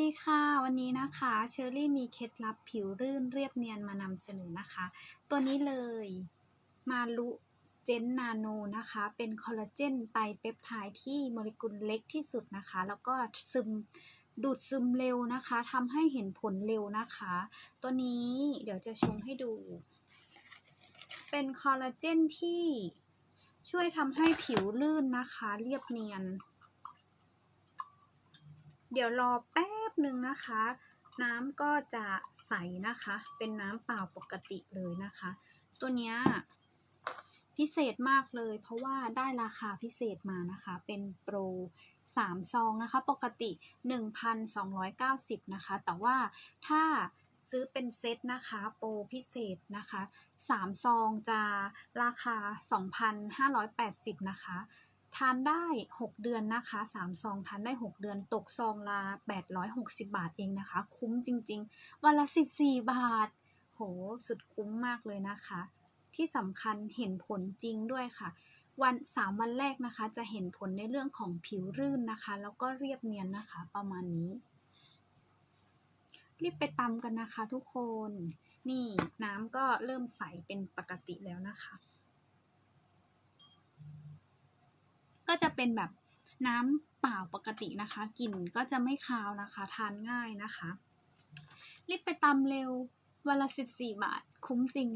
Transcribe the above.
ดีค่ะ วันนี้นะคะเชอรี่มีเคล็ดลับผิวรื่นเรียบเนียนมานำเสนอนะคะ ตัวนี้เลยมาลุเจนนาโนนะคะ เป็นคอลลาเจนไตรเปปไทด์ที่โมเลกุลเล็กที่สุดนะคะ แล้วก็ซึมดูดซึมเร็วนะคะทำให้เห็นผลเร็วนะคะ ตัวนี้เดี๋ยวจะชงให้ดู เป็นคอลลาเจนที่ช่วยทำให้ผิวลื่นนะคะ เรียบเนียนเดี๋ยวรอแป๊บ นึ่งนะคะ น้ำก็จะใสนะคะ เป็นน้ำเปล่าปกติเลยนะคะ ตัวเนี้ยพิเศษมากเลย เพราะว่าได้ราคาพิเศษมานะคะ เป็นโปร3ซองนะคะ ปกติ 1,290 นะคะ แต่ว่าถ้าซื้อเป็นเซตนะคะ โปรพิเศษนะคะ 3 ซองจะราคา 2,580 นะคะ ทานได้ 6 เดือนนะคะ3ซองทานได้ 6 เดือนตกซองละ860 บาทเองนะคะ คุ้มจริงๆ วันละ 14 บาท โห สุดคุ้มมากเลยนะคะ ที่สำคัญเห็นผลจริงด้วยค่ะ วัน 3 วันแรกนะคะ จะเห็นผลในเรื่องของผิวรื่นนะคะ แล้วก็เรียบเนียนนะคะ ประมาณนี้ รีบไปตำกันนะคะทุกคน นี่น้ำก็เริ่มใสเป็นปกติแล้วนะคะ ก็จะเป็นแบบน้ำเปล่าปกตินะคะกลิ่นก็จะไม่คาวนะคะ ทานง่ายนะคะ รีบไปตำเร็ววันละ 14 บาท คุ้มจริง